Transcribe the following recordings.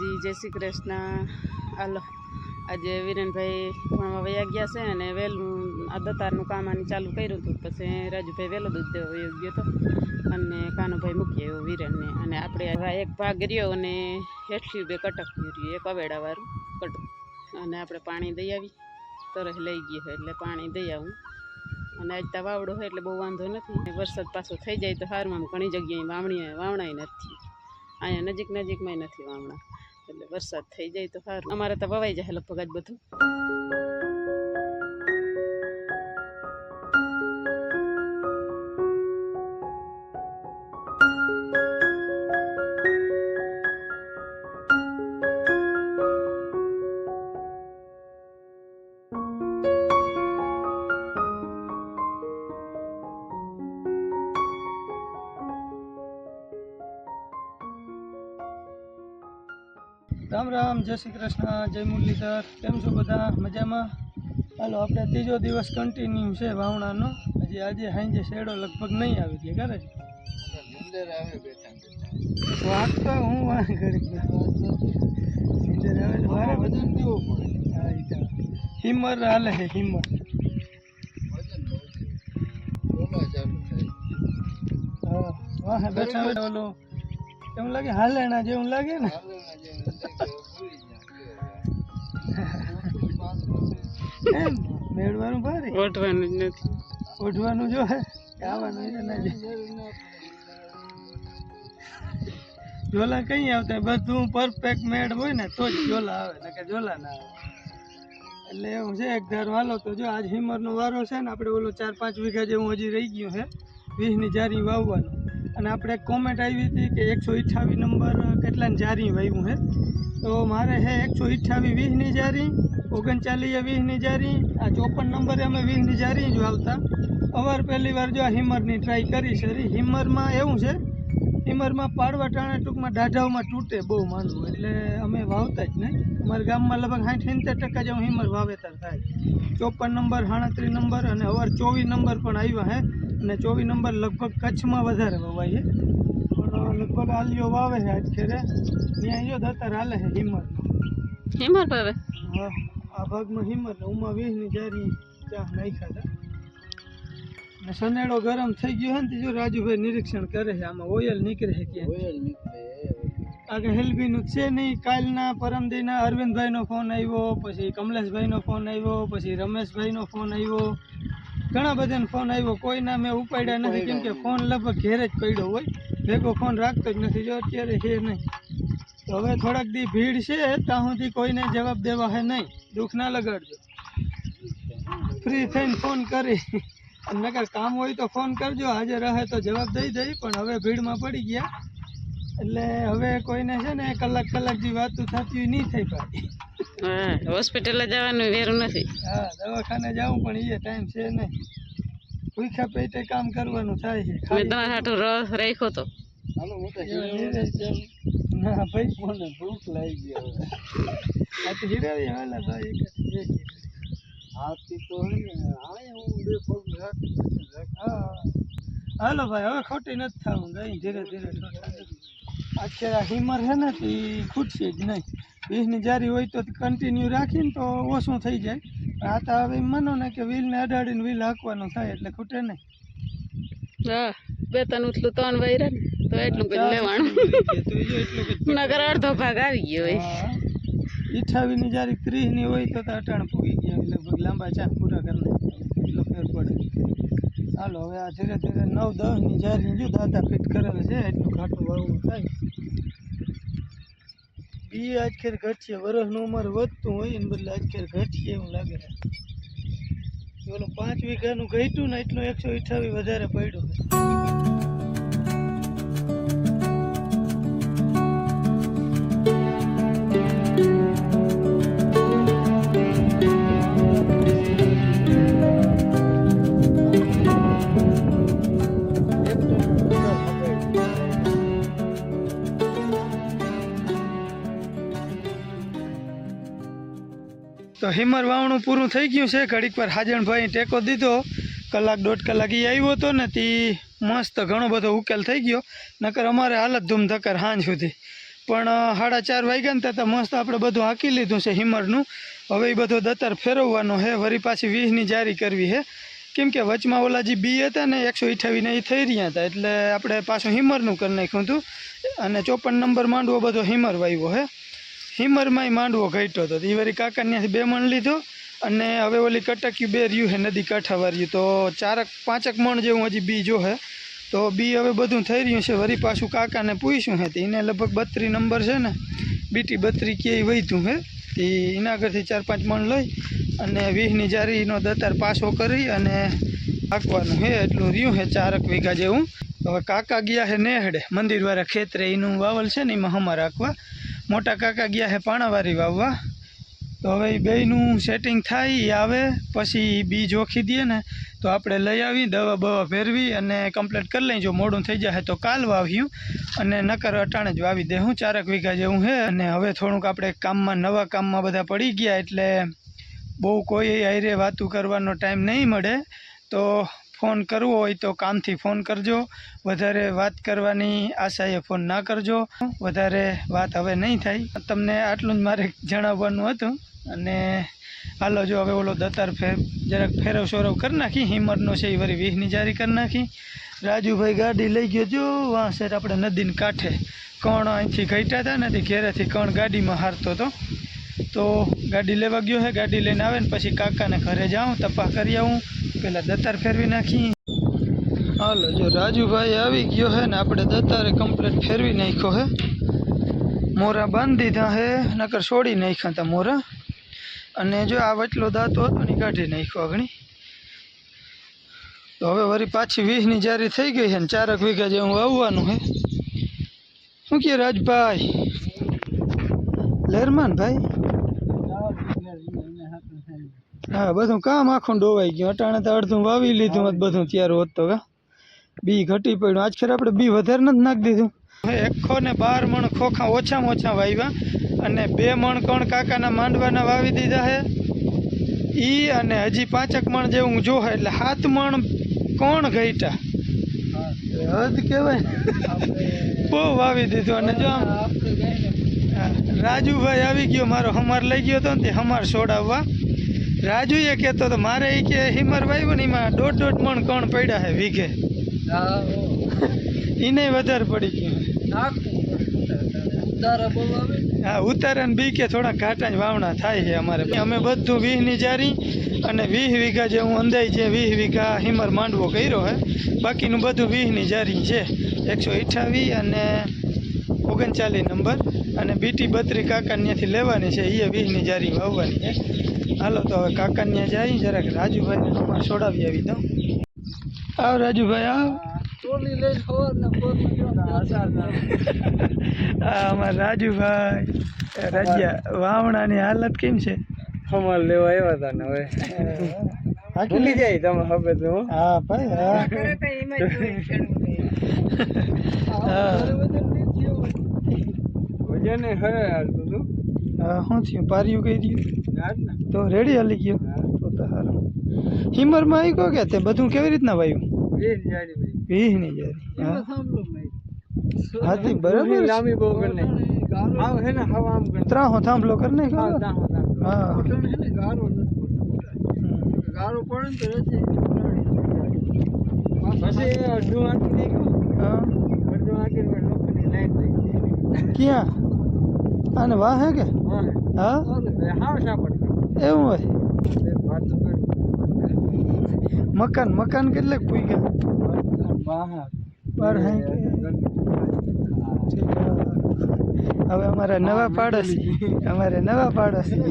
માતાજી જય શ્રી કૃષ્ણ. હાલો, આજે વિરેનભાઈ ભણવા વયા ગયા છે અને વહેલું આ દતારનું કામ આની ચાલુ કર્યું હતું. પછી રાજુભાઈ વહેલો દૂધ દેવા ગયો હતો અને કાનુભાઈ મૂકી આવ્યો વિરેનને. અને આપણે એક ભાગ રહ્યો અને હેઠલી બે કટક રહ્યું એક અવેડાવાળું કટક. અને આપણે પાણી દઈ આવી, તરસ લઈ ગઈ હોય એટલે પાણી દઈ આવું. અને આજ તો વાવડો હોય એટલે બહુ વાંધો નથી. વરસાદ પાછો થઈ જાય તો સારું આમ ઘણી જગ્યાએ વાવણી વાવણાય નથી. અહીંયા નજીક નજીકમાં નથી વાવણા. એટલે વરસાદ થઈ જાય તો સારું. અમારે તો વવાઈ જાય લગભગ આજ બધું. રામ રામ જય શ્રી કૃષ્ણ જય મુરલીધર કેમ છો બધા? મજામાં? હાલો આપણે ત્રીજો દિવસ કન્ટિન્યુ છે વાવણાનો. હજી આજે સાંજે શેડો લગભગ નહીં આવી ગયા કરે વાત તો હું વાં ઘડી. હિમર હાલે છે હિમર હા વાહ બેઠા બેઠા ઓલો એમ લાગે હાલેણા જેવું લાગે ને? મેળવાનું ભારે? ઓઠવાનું જ નથી. ઓઠવાનું જો હે આવવાનું છે ના ઝોલા કઈ આવતા બધું પરફેક્ટ મેડ હોય ને તો જ ઝોલા આવે નકર ઝોલા ના આવે. એટલે એવું છે એક ધાર વાલો તો જો આજ હિમરનો વારો છે ને આપણે ઓલો ચાર પાંચ વીઘા જેવું હજી રહી ગયું છે વીસની જારી વાવવાનું. અને આપણે કોમેન્ટ આવી હતી કે એકસો અઠ્ઠાવીસ નંબર કેટલાની જારી વાવ્યું હે? તો મારે હે એકસો અઠ્ઠાવીસ વીસની જારી ઓગણચાલીસ વીસની જારી, આ ચોપન નંબરે અમે વીસની જારી જ વાવતા. અવાર પહેલી વાર જો આ હિમરની ટ્રાય કરી છે, રી હિમરમાં એવું છે, હિમરમાં પાડવા ટાણે ટૂંકમાં દાઢાઓમાં તૂટે બહુ માંડવું એટલે અમે વાવતા જ નહીં. અમારા ગામમાં લગભગ સાઠ સિત્તેર ટકા જેવું હિમર વાવેતર થાય. ચોપન નંબર સાડત્રીસ નંબર અને અવાર ચોવીસ નંબર પણ આવ્યા હે. અને ચોવીસ નંબર લગભગ કચ્છમાં વધારે વવાય છે. પણ લગભગ આલિયો વાવે છે આજ ખેરે ત્યાં જો દત્તર હાલે છે હિંમત. હિંમત ભાવે હા આ ભાગમાં હિંમત ઉમા વીસની જારી ત્યાં નાખ્યા હતા. અને સનેડો ગરમ થઈ ગયો હોય ને તો જો રાજુભાઈ નિરીક્ષણ કરે છે આમાં ઓયલ નીકળે છે ક્યાં આગળ હેલ્બીનું છે નહીં કાલના પરમદીના અરવિંદભાઈનો ફોન આવ્યો પછી કમલેશભાઈનો ફોન આવ્યો પછી રમેશભાઈનો ફોન આવ્યો ઘણા બધાને ફોન આવ્યો. કોઈના મેં ઉપાડ્યા નથી. કેમ કે ફોન લગભગ ઘેર જ પડ્યો હોય. ભેગો ફોન રાખતો જ નથી. જો અત્યારે છે નહીં. તો હવે થોડાક દી ભીડ છે ત્યાં સુધી કોઈને જવાબ દેવા હે નહીં. દુઃખ ના લગાડજો. ફ્રી થઈને ફોન કરી. અને નકર કામ હોય તો ફોન કરજો. આજે રહે તો જવાબ દઈ દઈ. પણ હવે ભીડમાં પડી ગયા. એટલે હવે કોઈને છે ને કલાક કલાક જે વાતું થતી નહીં થઈ પાડી. હા હોસ્પિટલે જવાનું વેરું નથી. હા દવાખાને જાઉં પણ એ ટાઈમ છે નહીં. ભૂખ્યા પેટે કામ કરવાનું થાય છે મેં તમારા હાટું રસ રાખ્યો તો. ના ભાઈ મને ભૂખ લાગી ગઈ હવે? આ તો હિરાવી વાલા ભાઈ એક જ બે જ. હા. હાલો ભાઈ હવે ખોટી નથી થવું. ગઈ ધીરે ધીરે. અત્યારે આ હિમર છે ને તો એ ખૂટશે જ નહીં. વીસની જારી હોય તો કન્ટિન્યુ રાખીને તો ઓછું થઈ જાય. આ તો હવે માનો ને કે વ્હીલને અડાડીને વ્હીલ હાંકવાનું થાય એટલે ખૂટે નહીં હા બે ત્રણ ઉથલું ત્રણ ને તો એટલું લેવાનું. જો બધું નગર અડધો ભાગ આવી ગયો હોય. ઈઠાવીની જારી ત્રીસની હોય તો અટાણ પૂગી ગયા લગભગ લાંબા ચાર પૂરા કરી. એટલો ફેર પડે. ચાલો હવે આ ધીરે ધીરે નવ દસની જ્યારે જો દાદા ફિટ કરેલ છે એટલું ઘાટું વાળવું થાય. બી આજખેર ઘટશે વરસનું ઉંમર વધતું હોય એને બદલે આજખેર ઘટશે એવું લાગે છે. ઓલું પાંચ વીઘાનું ઘટ્યું ને એટલું એકસો અઠાવીસ વધારે પડ્યું હિમર વાવણું પૂરું થઈ ગયું છે. ઘડીક પર હાજણભાઈ ટેકો દીધો. કલાક દોઢ કલાક એ આવ્યો હતો ને તે મસ્ત ઘણો બધો ઉકેલ થઈ ગયો. નકર અમારે હાલત ધૂમધકર હાંજ સુધી. પણ સાડા ચાર વાગ્યા ને ત્યાં મસ્ત આપણે બધું હાંકી લીધું છે હિમરનું. હવે એ બધો દતર ફેરવવાનો છે. વરી પાછી વીસની જારી કરવી છે. કેમ કે વચમાં ઓલા જે બી હતા ને એકસો અઠાવીને એ થઈ રહ્યા હતા. એટલે આપણે પાછું હિમરનું કરી નાખ્યું હતું. અને ચોપન નંબર માંડવો બધો હિમર વાવ્યો છે. હિમરમાંય માંડવો ઘટ્યો હતો એ વળી કાકા ત્યાંથી બે મણ લીધો અને હવે ઓલી કટક્યું બે રહ્યું છે નદી કાંઠાવાળ્યું. તો ચારક, પાંચક મણ જેવું હજી બી જો હે. તો બી હવે બધું થઈ રહ્યું છે. વળી પાછું કાકાને પૂછ્યું હે એને લગભગ બત્રી નંબર છે ને, બીટી બત્રી ક્યાંય વહીતું હે. તે એના આગળથી ચાર પાંચ મણ લઈ અને વીસની જારીનો દતાર પાછો કરી અને હાંકવાનું હે. એટલું રહ્યું હે ચારક વીઘા જેવું. હવે કાકા ગયા છે નેહડે. મંદિરવાળા ખેતરે એનું વાવલ છે ને એમાં હમા રાખવા મોટા કાકા ગયા છે પાણાવારી વાવવા. તો હવે એ બેયનું સેટિંગ થાય એ આવે, પછી બી જોખી દઈએ ને, તો આપણે લઈ આવી, દવા બવા ફેરવી અને કમ્પ્લીટ કરી લઈ જો મોડું થઈ જાય તો કાલ વાવ્યું અને નકર અટાણે જ વાવી દે. હું ચારક વીઘા જેવું છે અને હવે થોડુંક આપણે કામમાં, નવા કામમાં બધા પડી ગયા એટલે બહુ કોઈ આયરે વાતું કરવાનો ટાઈમ નહીં મળે. તો ફોન કરવો હોય તો કામથી ફોન કરજો. વધારે વાત કરવાની આશાએ ફોન ના કરજો. વધારે વાત હવે નહીં થાય. તમને આટલું જ મારે જણાવવાનું હતું. અને હાલો જો હવે ઓલો દતાર ફેર, જરાક ફેરવ સોરવ કરી નાખી. હિમરનો છે એ વળી વીહની જારી કરી નાખી. રાજુભાઈ ગાડી લઈ ગયો. જો વાં સર આપણે નદીને કાંઠે કણ અહીંથી ઘટ્યા હતા નથી ઘેરેથી કણ ગાડીમાં હારતો હતો. તો ગાડી લેવા ગયો હે, ગાડી લઈને આવે ને પછી કાકાને ઘરે જાઉં તપા કરી આવું. પેલા દતાર ફેરવી નાખી. હાલો, જો રાજુભાઈ આવી ગયો છે ને, આપણે દતારે કમ્પ્લેટ ફેરવી નાખ્યો હે. મોરા બાંધી દીધા હે, નકર છોડી નાખ્યા હતા મોરા. અને જો આ વચલો દાંતો હતો ને કાઢી નાખ્યો આગણી તો હવે વળી પાછી વીસની જારી થઈ ગઈ છે ને, ચારક વીઘા જેવું આવવાનું છે શું કે રાજભાઈ? લહેરમાન ભાઈ? હા બધું કામ આખું ડોવાઈ ગયું. અટાણે તો અડધું વાવી લીધું બધું ત્યારે હોત તો બી ઘટી પડ્યું. આજ ખેર આપણે બી વધારે નથી નાખી દીધું. એકસો ને બાર મણ ખોખા ઓછામાં ઓછા વાવ્યા અને બે મણ કણ કાકાના માંડવાના વાવી દીધા છે ઈ અને હજી પાંચક મણ જેવું જો એટલે સાત મણ કોણ ઘટ્યા? હદ કહેવાય. બહુ વાવી દીધું અને જો આમ હા, રાજુભાઈ આવી ગયો મારો હમાર લઈ ગયો હતો ને તે હમાર છોડાવવા. રાજુએ કહેતો તો મારે એ કે હિમર વાવ્યું ને એમાં દોઢ દોઢ મણ કણ પડ્યા છે વીઘે. એને વધારે પડી ગયું. હા ઉતારે ને બી કે થોડા ઘાટા વાવણા થાય છે અમારે. અમે બધું વીહની જારી અને વીસ વીઘા જે હું અંદાજ છે વીસ વીઘા હિમર માંડવો કર્યો હે. બાકીનું બધું વીહની જારી છે. એકસો અઠ્ઠાવીસ અને ઓગણચાલીસ નંબર અને બીટી બત્રી કાકા ત્યાંથી લેવાની છે એ વીસની જારી વાવવાની છે. હાલો તો હવે કાકા ત્યાં જાય જરાક રાજુભાઈને અમારે છોડાવી આવી દઉં. આવ રાજુભાઈ આવ. અમારા રાજુભાઈ રાજ્યા વાવણાની હાલત કેમ છે? અમારે લેવા આવ્યા હતા ને હવે. ભૂલી જાય તમે હવે તો. હા ભાઈ હા. હા વજન એ હવે હાલતું હતું. હા શું થયું પાર્યું કઈ રહ્યું ના જ ને. તો રેડી હાલી ગયો તો તો સારું હિમરમાં આવી ગયો કે તે બધું કેવી રીતના વાયું એ જ જાડી ભાઈ. વીસની જારી હા હાથી બરાબર પૂરી છે. લાંબી બહુ કરી નાખી. આમ હે ને હવા આમ કરી ત્રાહો થાંભલો કરી નાખી. નાખ્યો હા, દાહો દાહો. હા પછી અડધું આંકી નાખ્યું. હા અડધું આંકીને ક્યાં? અને વાહ હે કે? હા. એવું હોય. મકાન મકાન કેટલેક પૂગ્યા બહાર. બાર હે કે? હવે અમારા નવા પાડોશી. અમારે નવા પાડોશી.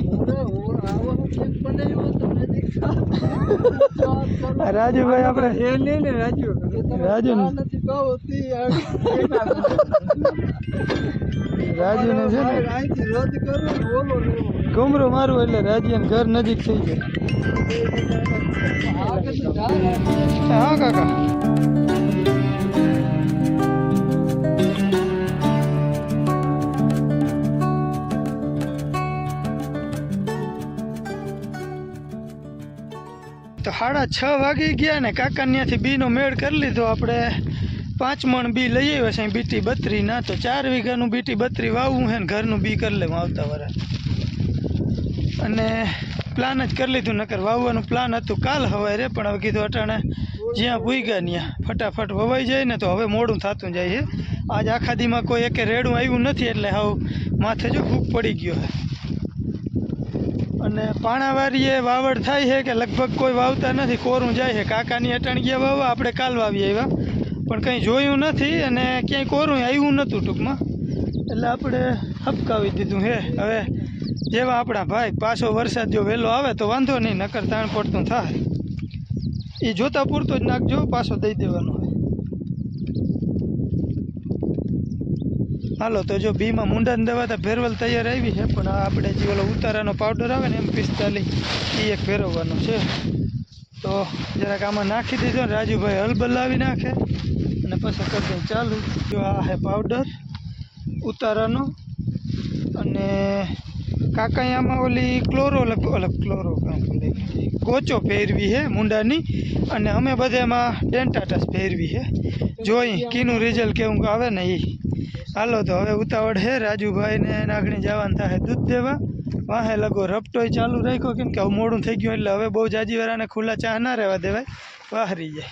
રાજુભાઈ આપણે એ લે ને રાજુ. રાજુ રાજુ ને છે ને કુમરો મારું એટલે રાજ્ય ઘર નજીક થઈ જાય. હા કાકા. સાડા છ વાગી ગયા ને કાકા ત્યાંથી બીનો મેળ કરી લીધો આપણે. પાંચ મણ બી લઈ આવ્યા છે બીટી બત્રી ના, તો ચાર વીઘાનું બીટી બત્રી વાવવું હે ને ઘરનું બી કરી લેવું આવતા વરા. અને પ્લાન જ કરી લીધું, નકર વાવવાનું પ્લાન હતું કાલ હવાય રે પણ હવે કીધું અટાણે જ્યાં ભૂગ્યા ત્યાં ફટાફટ વવાઈ જાય ને તો હવે મોડું થતું જાય છે. આજ આખા દીમાં કોઈ એકે રેડું આવ્યું નથી એટલે હવે માથે જો ભૂખ પડી ગયો છે. અને પાણાવારીએ વાવડ થાય છે કે લગભગ કોઈ વાવતા નથી, કોરું જાય છે. કાકાની અટણગીયા વાવવા આપણે કાલ વાવી આવ્યા પણ કંઈ જોયું નથી અને ક્યાંય કોરું આવ્યું નહોતું ટૂંકમાં. એટલે આપણે હપકાવી દીધું હે હવે જેવા આપણા ભાઈ, પાછો વરસાદ જો વહેલો આવે તો વાંધો નહીં, નકર તાણ પડતું થાય. એ જોતા પૂરતો જ નાખજો, પાછો દઈ દેવાનો હોય હાલો, તો જો બીમાં મુંડાની દવા તો ભેરવલ તૈયાર આવી છે, પણ આપણે જે ઓલો ઉતારાનો પાવડર આવે ને એમ પિસ્તાલીસ એ એક ફેરવવાનો છે. તો જરાક આમાં નાખી દીધો ને રાજુભાઈ હલ બલાવી નાખે, અને પછી કરી ચાલુ. જો આ છે પાવડર ઉતારાનો, અને કાકાએ આમાં ઓલી ક્લોરો લગ અલગ ક્લોરો. કોચો પહેરવી છે મુંડાની, અને અમે બધામાં ડેન્ટાટસ પહેરવી છે. જોઈ કીનું રિઝલ્ટ કેવું આવે ને એ હાલો તો હવે ઉતાવળ હે રાજુભાઈ ને નાગણી જવાનું થાય દૂધ દેવા. વાહે લગો રપટોય ચાલુ રાખ્યો કેમ કે મોડું થઈ ગયું એટલે હવે બહુ જાજી વાળાને ખુલ્લા ચા ના રહેવા દેવાય. વાહરી જાય.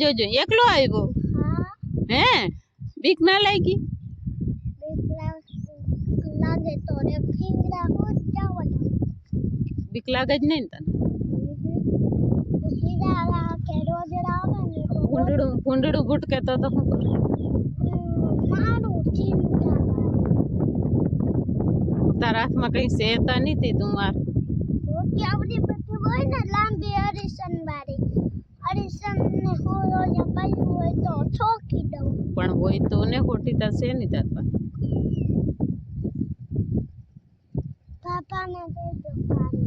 જોજો એકલો આવ્યો? હે. બીક ના લાગી? લાગે તો રે ફિંગરા હોત જવાનું. બીક લાગે જ નહીં ને તને? સીધા કે રોજડા આવે ને તો ભૂંડડું ભૂંડડું ભૂટકે તો તો શું કરું? મારું ચિંતા તારા હાથમાં કઈ સેતા નથી તું માર? મોટી આવડી બધી હોય ને લાંબી હરીસન વાળી હોય તો છોકી દઉં પણ હોય તો ને ખોટી છે નહીં તાર પાસે. પાપાને દેજો પાણી.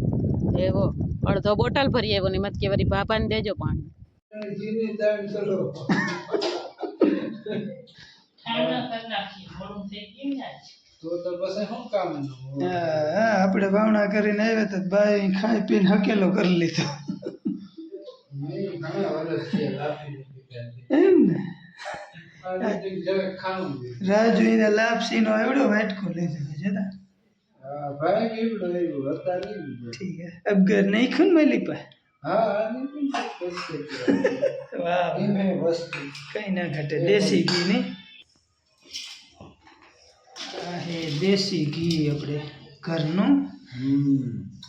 એવો અડધો બોટલ ભરી આવ્યો ને મત કે વરી બાપાને દેજો પાણી. હા આપણે ભાવના કરીને આવ્યા તો બાઈ ખાઈ પીને હકેલો કરી લીધો. એમ ને? રાજુ એને લાપસીનો એવડો વાટકો છે જતા. ઠીક હે. અબ ઘર નહીં ખૂન મેલી પા કઈ ના ઘટે. દેશી ઘી નહીં દેશી ઘી આપણે ઘરનું.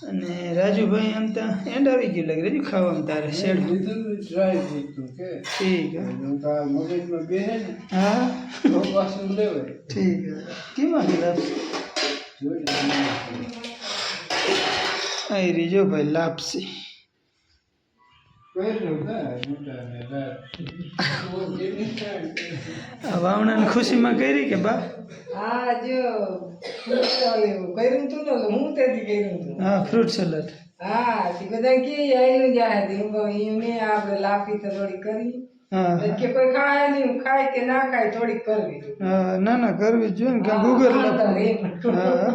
અને રાજુભાઈ આમ તો એન્ડ આવી ગયું લાગે રાજુ ખાવામાં તારે શેડ ઠીક. હે હા. ઠીક. હે કેમાં લાપસી આવી રીજો ભાઈ લાપસી વાવણાની ખુશીમાં કરી કે બા? હા જો કર્યું તું ને હું તેથી કર્યું તું. હા ફ્રૂટ સલાડ હા તે બધા કે આયલું જાય તે એમને આપણે લાપી તો થોડી કરી. હા. કે કોઈ ખાય નહીં ખાય કે ના ખાય થોડીક કરવી હા ના ના કરવી જોઈએ ને કે ગુગર લાપસી હા.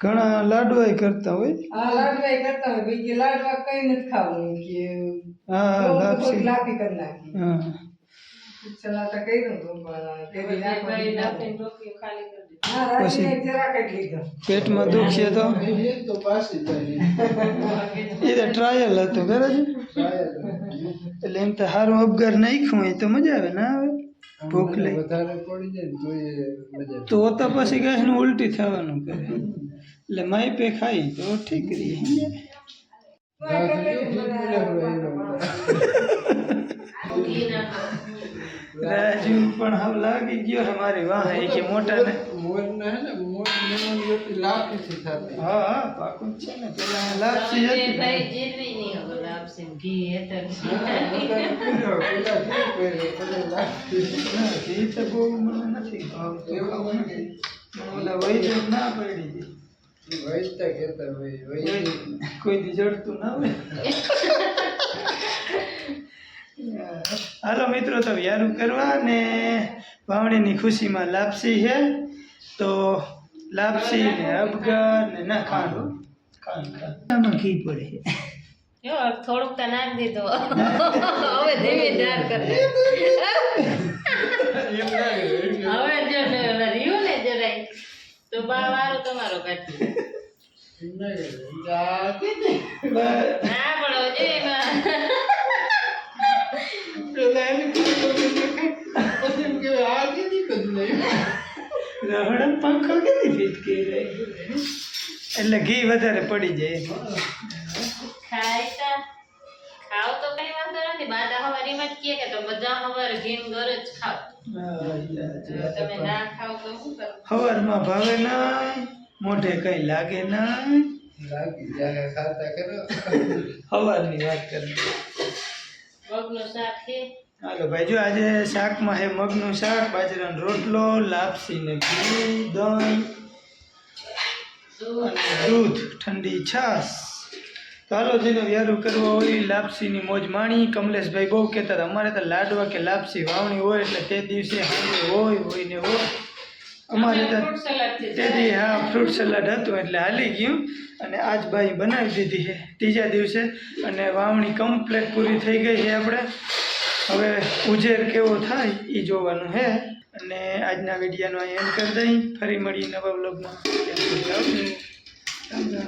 ઘણા લાડવાય કરતા હોય? હા લાડવા કરતા હોય કે લાડવા કઈ નથી ખાવું કે હા લાપસી. લાપી કરી નાખી. હા. સલાહ તો પણ પેટમાં દુખીએ તો? એ તો ટ્રાયલ હતું બરાબર એટલે એમ તો સારું અબગર નાખ્યું હોય તો મજા આવે ના આવે? ભૂખ લઈ તો તો પછી ગેસ ઉલટી થવાનું કરે. એટલે માઇપે ખાઈ તો ઠીક રહી રાજુ પણ હાવ લાગી ગયો અમારી વાહ, એ કે મોટા ને મોરના હે ને મોર મહેમાન રોટી લાપી થી થતી હા હા પાકું છે ને, પેલા લાપસી હતી ને. પેલા શું કરે પેલા લાપી છે ઘી તો બહુ મને નથી ભાવતું. ઓલા વૈદ્ય ના પડી વૈતા કેતા હોય કોઈ દીજડતું ના હોય. હાલો મિત્રો તો વ્યારું કરવા ને વાવણીની ખુશીમાં લાપસી છે. તો લાપસી ને અબગર ને ના ખાંડ. ખાંડ ખાંડ. ઘી પડે થોડુંક તો નાખી દીધો. હવે ધીમે ધાર કરે હવે જો ને ઓલા રહ્યું ને જરાય તો વારો તમારો કાઢી. ના પણ હજુ એમાં. પંખો ફીટકી રહી એટલે ઘી વધારે પડી જાય. જ કહે કે તો બધા હવાર ઘીન ઘર જ ખાવ. તમે ના ખાવ તો શું કરો? હવારમાં ભાવે ના મોઢે કઈ લાગે ના લાગી જાય ખાતા કરો હવારની વાત કરી મગનું શાક છે? હાલો ભાઈ જો આજે શાકમાં હે મગનું શાક બાજરાનો રોટલો લાપસી ને ઘી દહીં દૂધ. ઠંડી છાશ. હાલો જેનો વ્યારું કરવો હોય લાપસીની મોજ માણી. કમલેશભાઈ બહુ કહેતા હતા અમારે તો લાડવા કે લાપસી વાવણી હોય એટલે તે દિવસે સાંજે હોય હોય. ને હોય અમારે તેથી હા ફ્રૂટ સલાડ હતું એટલે હાલી ગયું. અને આજ ભાઈ બનાવી દીધી છે ત્રીજા દિવસે. અને વાવણી કમ્પ્લેટ પૂરી થઈ ગઈ છે આપણે. હવે ઉજેર કેવો થાય એ જોવાનું છે. અને આજના વિડીયાનો અહીં એન્ડ કરી દઈ. ફરી મળીએ નવા બ્લોગમાં આવજો